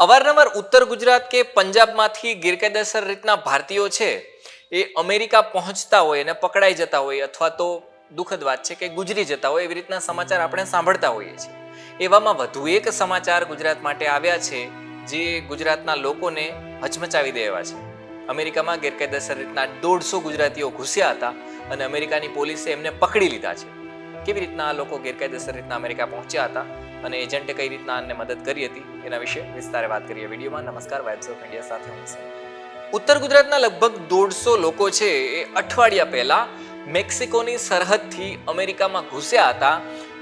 અવારનવાર ઉત્તર ગુજરાત કે પંજાબમાંથી ગેરકાયદેસર રીતના ભારતીયો છે, એ અમેરિકા પહોંચતા હોય અને પકડાઈ જતા હોય અથવા તો દુઃખદ વાત છે કે ગુજરી જતા હોય એવી રીતના સમાચાર આપણે સાંભળતા હોઈએ છીએ. એવામાં વધુ એક સમાચાર ગુજરાત માટે આવ્યા છે, જે ગુજરાતના લોકોને હચમચાવી દે એવા છે. અમેરિકામાં ગેરકાયદેસર રીતના દોઢસો ગુજરાતીઓ ઘૂસ્યા હતા અને અમેરિકાની પોલીસે એમને પકડી લીધા છે. કેવી રીતના આ લોકો ગેરકાયદેસર રીતના અમેરિકા પહોંચ્યા હતા? અને એજન્ટે કઈ રીતના આને મદદ કરી હતી, એના વિશે વિસ્તારે વાત કરીએ વિડીયોમાં. નમસ્કાર વાઇબ્સ ઓફ ઇન્ડિયા સાથે હું ઉત્તર ગુજરાતના લગભગ દોઢસો લોકો છે એ અઠવાડિયા પહેલા મેક્સિકોની સરહદથી અમેરિકામાં ઘૂસ્યા હતા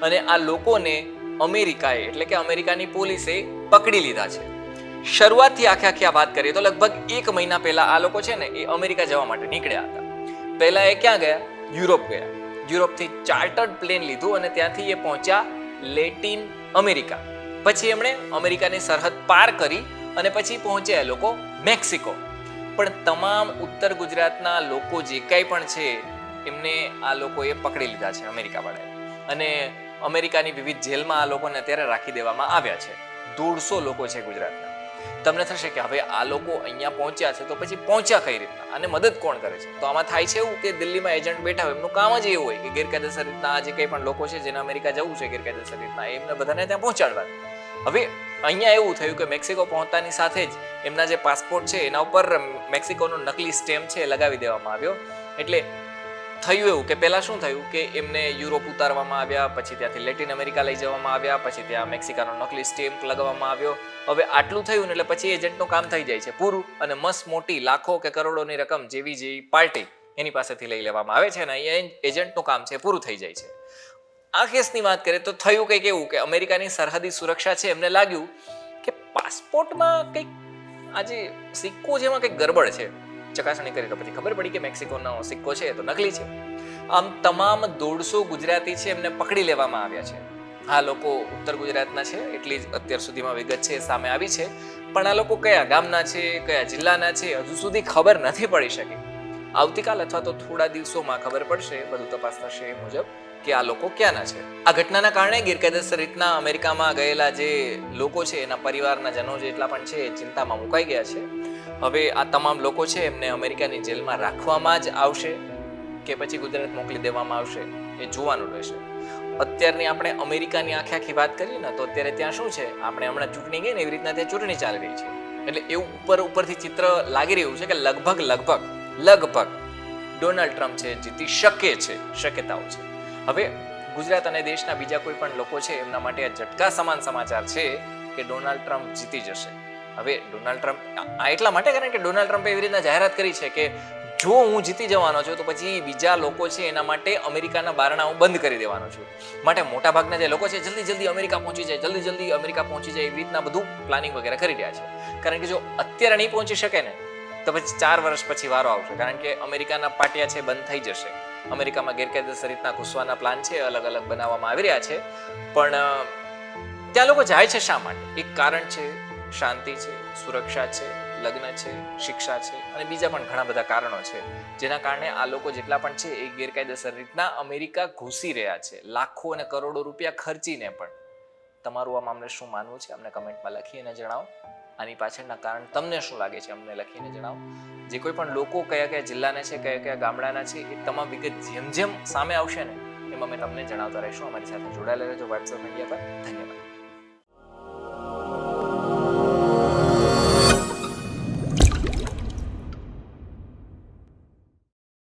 અને આ લોકોને અમેરિકાએ, એટલે કે અમેરિકાની પોલીસે પકડી લીધા છે. શરૂઆતથી આખે આખી વાત કરીએ તો લગભગ એક મહિના પહેલા આ લોકો છે ને એ અમેરિકા જવા માટે નીકળ્યા હતા. પહેલા એ ક્યાં ગયા? યુરોપ ગયા. યુરોપથી ચાર્ટર્ડ પ્લેન લીધું અને ત્યાંથી એ પહોંચ્યા લેટિન અમેરિકા. પછી એમણે અમેરિકાની સરહદ પાર કરી અને પછી પહોંચ્યા એ લોકો મેક્સિકો. પણ તમામ ઉત્તર ગુજરાતના લોકો જે કાંઈ પણ છે, એમને આ લોકોએ પકડી લીધા છે અમેરિકાવાળાએ. અને અમેરિકાની વિવિધ જેલમાં આ લોકોને અત્યારે રાખી દેવામાં આવ્યા છે. દોઢસો લોકો છે ગુજરાતના. તમને થશે કે હવે આ લોકો અહીંયા પહોંચ્યા છે, તો પછી પહોંચ્યા કઈ રીતના? અને મદદ કોણ કરે છે? તો આમાં થાય છે એવું કે દિલ્હીમાં એજન્ટ બેઠા હોય, એમનું કામ જ એવું હોય કે ગેરકાયદેસર રીતના આ જે કંઈ પણ લોકો છે, જેને અમેરિકા જવું છે ગેરકાયદેસર રીતના એમને બધાને ત્યાં પહોંચાડવા હવે અહીંયા એવું થયું કે મેક્સિકો પહોંચતાની સાથે જ એમના જે પાસપોર્ટ છે, એના ઉપર મેક્સિકોનો નકલી સ્ટેમ્પ છે એ લગાવી દેવામાં આવ્યો. એટલે થયું એવું? કે પહેલાં શું થયું? કે એમને યુરોપ ઉતારવામાં આવ્યા, પછી ત્યાંથી લેટિન અમેરિકા લઈ જવામાં આવ્યા, પછી ત્યાં મેક્સિકાનો નકલી સ્ટેમ્પ લગાવવામાં આવ્યો. હવે આટલું થયું ને એટલે પછી એજન્ટનું કામ થઈ જાય છે. પૂરું અને મસ્ત મોટી લાખો કે કરોડોની રકમ જેવી જેવી પાર્ટી એની પાસેથી લઈ લેવામાં આવે છે અને અહીંયા એજન્ટનું કામ છે, પૂરું થઈ જાય છે. આ કેસની વાત કરીએ તો થયું કંઈક એવું કે અમેરિકાની સરહદી સુરક્ષા છે. એમને લાગ્યું કે પાસપોર્ટમાં કંઈક આજે સિક્કો એમાં કંઈક ગરબડ છે. ચકાસણી કરી તો પછી ખબર પડી કે મેક્સિકોનો સિક્કો છે તો નકલી છે. આમ તમામ દોઢસો ગુજરાતી છે એમને પકડી લેવામાં આવ્યા છે. આ લોકો ઉત્તર ગુજરાતના છે, એટલી જ અત્યાર સુધીમાં વિગત છે સામે આવી છે. પણ આ લોકો કયા ગામના છે, કયા જિલ્લાના છે, હજુ સુધી ખબર નથી પડી શકી. આવતીકાલ અથવા તો થોડા દિવસોમાં ખબર પડશે, બધું તપાસ થશે એ મુજબ કે આ લોકો ક્યાંના છે. આ ઘટનાના કારણે ગેરકાયદેસર રીતના અમેરિકામાં ગયેલા જે લોકો છે, એના પરિવારના જનો જેટલા પણ છે ચિંતામાં મુકાઈ ગયા છે. હવે આ તમામ લોકો છે એમને અમેરિકાની જેલમાં રાખવામાં જ આવશે કે પછી ગુજરાત મોકલી દેવામાં આવશે એ જોવાનું રહેશે. અત્યારની આપણે અમેરિકાની આખી આખી વાત કરીએ ને તો અત્યારે ત્યાં શું છે? આપણે હમણાં ચૂંટણી ગઈ ને એવી રીતના ત્યાં ચૂંટણી ચાલી રહી છે. એટલે એવું ઉપર ઉપરથી ચિત્ર લાગી રહ્યું છે કે લગભગ લગભગ લગભગ ડોનાલ્ડ ટ્રમ્પ છે, જીતી શકે છે, શક્યતાઓ છે. હવે ગુજરાત અને દેશના બીજા કોઈ પણ લોકો છે એમના માટે આ ઝટકા સમાન સમાચાર છે કે ડોનાલ્ડ ટ્રમ્પ જીતી જશે. હવે ડોનાલ્ડ ટ્રમ્પ આ એટલા માટે કારણ કે ડોનાલ્ડ ટ્રમ્પે એવી રીતના જાહેરાત કરી છે કે જો હું જીતી જવાનો છું, તો પછી બીજા લોકો છે એના માટે અમેરિકાના બારણાઓ બંધ કરી દેવાનો છું. માટે મોટાભાગના જે લોકો છે, જલ્દી જલ્દી અમેરિકા પહોંચી જાય, જલ્દી જલ્દી અમેરિકા પહોંચી જાય એવી રીતના બધું પ્લાનિંગ વગેરે કરી રહ્યા છે. કારણ કે જો અત્યારે નહીં પહોંચી શકે ને, તો પછી ચાર વર્ષ પછી વારો આવશે. કારણ કે અમેરિકાના પાટિયા છે, બંધ થઈ જશે. અમેરિકામાં ગેરકાયદેસર રીતના ઘૂસવાના પ્લાન છે, અલગ અલગ બનાવવામાં આવી રહ્યા છે. પણ ત્યાં લોકો જાય છે શા માટે? એક કારણ છે શાંતિ છે, સુરક્ષા છે, લગ્ન છે, શિક્ષા છે અને બીજા પણ ઘણા બધા કારણો છે. જેના કારણે આ લોકો જેટલા પણ છે એ ગેરકાયદેસર રીતના અમેરિકા ઘૂસી રહ્યા છે. લાખો અને કરોડો રૂપિયા ખર્ચીને પણ. તમારું આ મામલે શું માનવું છે? અમને કમેન્ટમાં લખી અને જણાવો. આની પાછળના કારણ તમને શું લાગે છે? અમને લખીને જણાવો. જે કોઈ પણ લોકો કયા કયા જિલ્લાના છે, કયા કયા ગામડાના છે, એ તમામ વિગત જેમ જેમ સામે આવશે ને, એમાં અમે તમને જણાવતા રહીશું. અમારી સાથે જોડાયેલા રહેજો. વોટ્સઅપ મીડિયા પર. ધન્યવાદ.